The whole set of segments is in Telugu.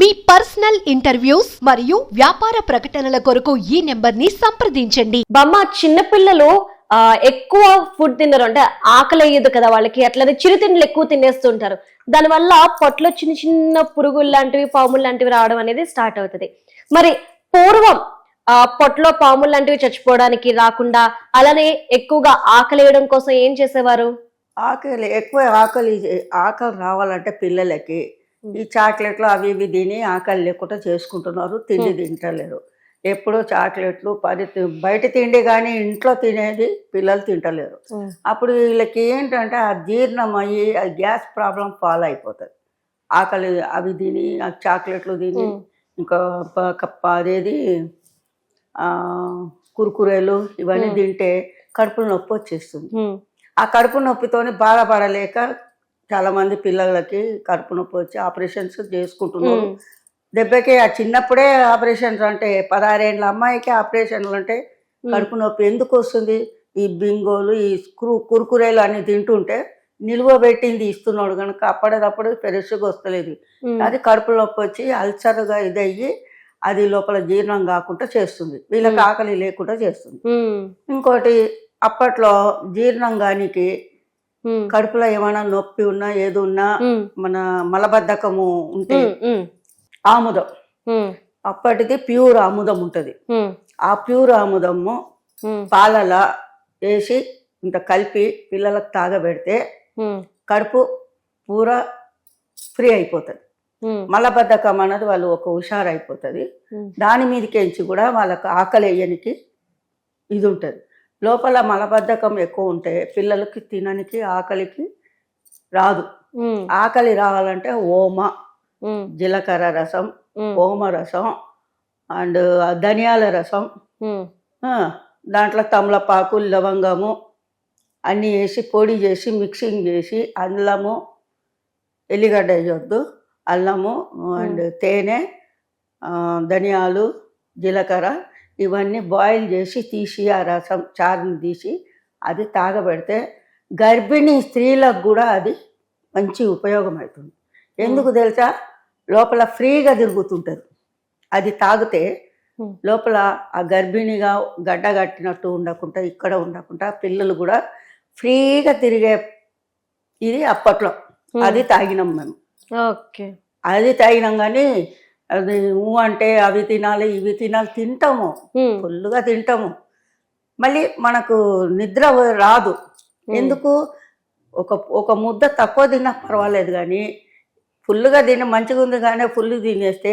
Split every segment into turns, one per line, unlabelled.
మీ పర్సనల్ ఇంటర్వ్యూస్ మరియు వ్యాపార ప్రకటనల కొరకు ఈ నెంబర్ని సంప్రదించండి.
బామ్మ చిన్నపిల్లలు ఎక్కువ ఫుడ్ తినరు అంటే ఆకలి అయ్యదు కదా వాళ్ళకి. అట్లనే చిరుతిండ్లు ఎక్కువ తినేస్తుంటారు. దానివల్ల పొట్టలో చిన్న చిన్న పురుగులు లాంటివి పాములు లాంటివి రావడం అనేది స్టార్ట్ అవుతుంది. మరి పూర్వం ఆ పొట్టలో పాములు లాంటివి చచ్చిపోవడానికి రాకుండా అలానే ఎక్కువగా ఆకలి వేయడం కోసం ఏం చేసేవారు?
ఆకలి ఎక్కువ ఆకలి ఆకలి రావాలంటే పిల్లలకి ఈ చాక్లెట్లు అవి ఇవి తిని ఆకలి లేకుండా చేసుకుంటున్నారు తిండి తింటలేరు. ఎప్పుడూ చాక్లెట్లు పది బయట తిండి కానీ ఇంట్లో తినేది పిల్లలు తింటలేరు. అప్పుడు వీళ్ళకి ఏంటంటే ఆ జీర్ణం అయ్యి ఆ గ్యాస్ ప్రాబ్లం ఫాలో అయిపోతుంది ఆకలి అవి తిని ఆ చాక్లెట్లు తిని. ఇంకా కప్ప అదేది కురుకురేలు ఇవన్నీ. తింటే కడుపులో నొప్పి వచ్చేస్తుంది. ఆ కడుపు నొప్పితోని బాధపడలేక చాలా మంది పిల్లలకి కడుపు నొప్పి వచ్చి ఆపరేషన్స్ చేసుకుంటున్నారు. దెబ్బకి ఆ చిన్నప్పుడే ఆపరేషన్స్ అంటే పదహారేళ్ళ అమ్మాయికి ఆపరేషన్లు అంటే కడుపు నొప్పి ఎందుకు వస్తుంది? ఈ బింగోలు ఈ స్క్రూ కురుకురేలు అన్ని తింటుంటే నిల్వ పెట్టింది ఇస్తున్నాడు కనుక అప్పటిదప్పుడు ఫ్రెష్గా వస్తలేదు. అది కడుపు నొప్పి వచ్చి అల్సర్గా ఇదయ్యి అది లోపల జీర్ణం కాకుండా చేస్తుంది. వీళ్ళకి. ఆకలి లేకుండా చేస్తుంది. ఇంకోటి అప్పట్లో జీర్ణం
ఉమ్,
కడుపులో ఏమైనా నొప్పి ఉన్నా ఏది ఉన్నా మన మలబద్ధకము ఉంటే ఆముదం. అప్పటిది ప్యూర్ ఆముదం ఉంటుంది. ఆ ప్యూర్ ఆముదము పాలలా వేసి ఇంత కలిపి పిల్లలకు తాగబెడితే కడుపు పూరా ఫ్రీ అయిపోతుంది. మలబద్ధకం అన్నది వాళ్ళు ఒక హుషారు అయిపోతుంది. దాని మీదకించి కూడా వాళ్ళకు ఆకలి వేయనికి ఇది ఉంటుంది. లోపల మలబద్ధకం ఎక్కువ ఉంటే పిల్లలకి తిననికి ఆకలికి రాదు. ఆకలి రావాలంటే ఓమ జీలకర్ర రసం ఓమ రసం అండ్ ధనియాల రసం. దాంట్లో తమలపాకు లవంగము అన్నీ వేసి పొడి చేసి మిక్సింగ్ చేసి అల్లము ఎల్లిగడ్డ వేయొద్దు. అల్లము అండ్ తేనె ధనియాలు జీలకర్ర ఇవన్నీ బాయిల్ చేసి తీసి ఆ రసం చారుని తీసి అది తాగబెడితే గర్భిణీ స్త్రీలకు కూడా అది మంచి ఉపయోగం అవుతుంది. ఎందుకు తెలుసా? లోపల ఫ్రీగా తిరుగుతుంటుంది అది తాగితే. లోపల ఆ గర్భిణిగా గడ్డ కట్టినట్టు ఉండకుండా ఇక్కడ ఉండకుండా పిల్లలు కూడా ఫ్రీగా తిరిగే ఇది అప్పట్లో. అది తాగినాం మేము.
ఓకే.
అది తాగినాం కానీ అది ఊ అంటే అవి తినాలి ఇవి తినాలి తింటాము. ఫుల్గా తింటాము. మళ్ళీ మనకు నిద్ర రాదు. ఎందుకు? ఒక ఒక ముద్ద తక్కువ తిన్నా పర్వాలేదు కానీ ఫుల్గా తిని మంచిగా ఉంది కానీ ఫుల్ తినేస్తే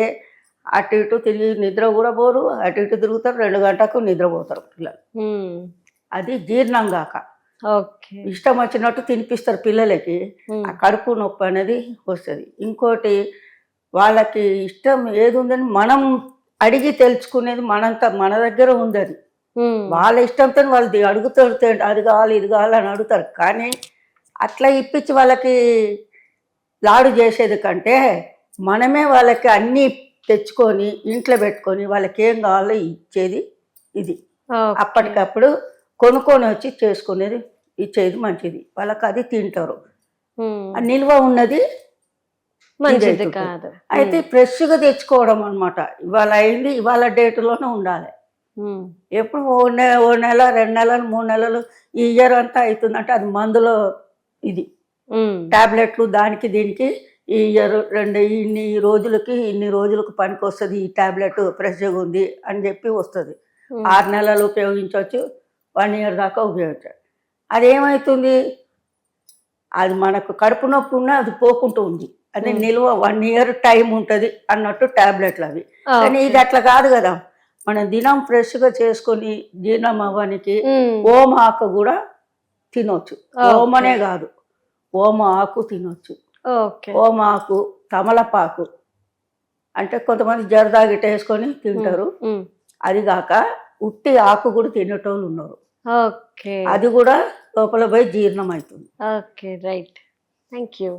అటు ఇటు తిరిగి నిద్ర కూడా పోరు అటు ఇటు తిరుగుతారు రెండు గంటలకు నిద్రపోతారు పిల్లలు. అది జీర్ణం కాక
ఓకే.
ఇష్టం వచ్చినట్టు తినిపిస్తారు పిల్లలకి. ఆ కడుపు నొప్పి అనేది వస్తుంది. ఇంకోటి వాళ్ళకి ఇష్టం ఏది ఉందని మనం అడిగి తెలుసుకునేది మనంత మన దగ్గర ఉంది అది వాళ్ళ ఇష్టంతో వాళ్ళు అడుగుతారు అది కావాలి ఇది కావాలి అని అడుగుతారు. కానీ అట్లా ఇప్పించి వాళ్ళకి లాడు చేసేది కంటే మనమే వాళ్ళకి అన్నీ తెచ్చుకొని ఇంట్లో పెట్టుకొని వాళ్ళకి ఏం కావాలో ఇచ్చేది ఇది. అప్పటికప్పుడు కొనుక్కొని వచ్చి చేసుకునేది ఇచ్చేది మంచిది. వాళ్ళకి అది తింటారు నిల్వ ఉన్నది
మంచిది. కాదు.
అయితే ఫ్రెష్గా తెచ్చుకోవడం అనమాట ఇవాళ అయింది ఇవాళ డేటులోనే ఉండాలి. ఎప్పుడు ఓ నె ఓ నెల రెండు నెలలు మూడు నెలలు ఈ ఇయర్ అంతా అవుతుందంటే అది మందులో ఇది. టాబ్లెట్లు దానికి దీనికి ఈ ఇయర్ రెండు ఇన్ని రోజులకి ఇన్ని రోజులకు పనికి వస్తుంది ఈ టాబ్లెట్ ఫ్రెష్గా ఉంది అని చెప్పి వస్తుంది. ఆరు నెలలు ఉపయోగించవచ్చు వన్ ఇయర్ దాకా ఉపయోగించవచ్చు అదేమవుతుంది అది మనకు కడుపు నొప్పి ఉన్నా అది పోకుంటూ ఉంది. అది. నిల్వ వన్ ఇయర్ టైం ఉంటుంది అన్నట్టు టాబ్లెట్లు అవి. కానీ. ఇది అట్లా కాదు కదా. మనం దినం ఫ్రెష్గా చేసుకొని జీర్ణం అవ్వడానికి ఓమ ఆకు కూడా తినొచ్చు. ఓమనే కాదు. ఓమ ఆకు తినొచ్చు. ఓమ ఆకు తమలపాకు అంటే కొంతమంది జరదా గిట్ట వేసుకొని తింటారు. అది కాక ఉట్టి ఆకు కూడా తినేటోళ్ళు ఉన్నారు. అది కూడా లోపల పోయి జీర్ణం అవుతుంది.
Okay right. Thank you.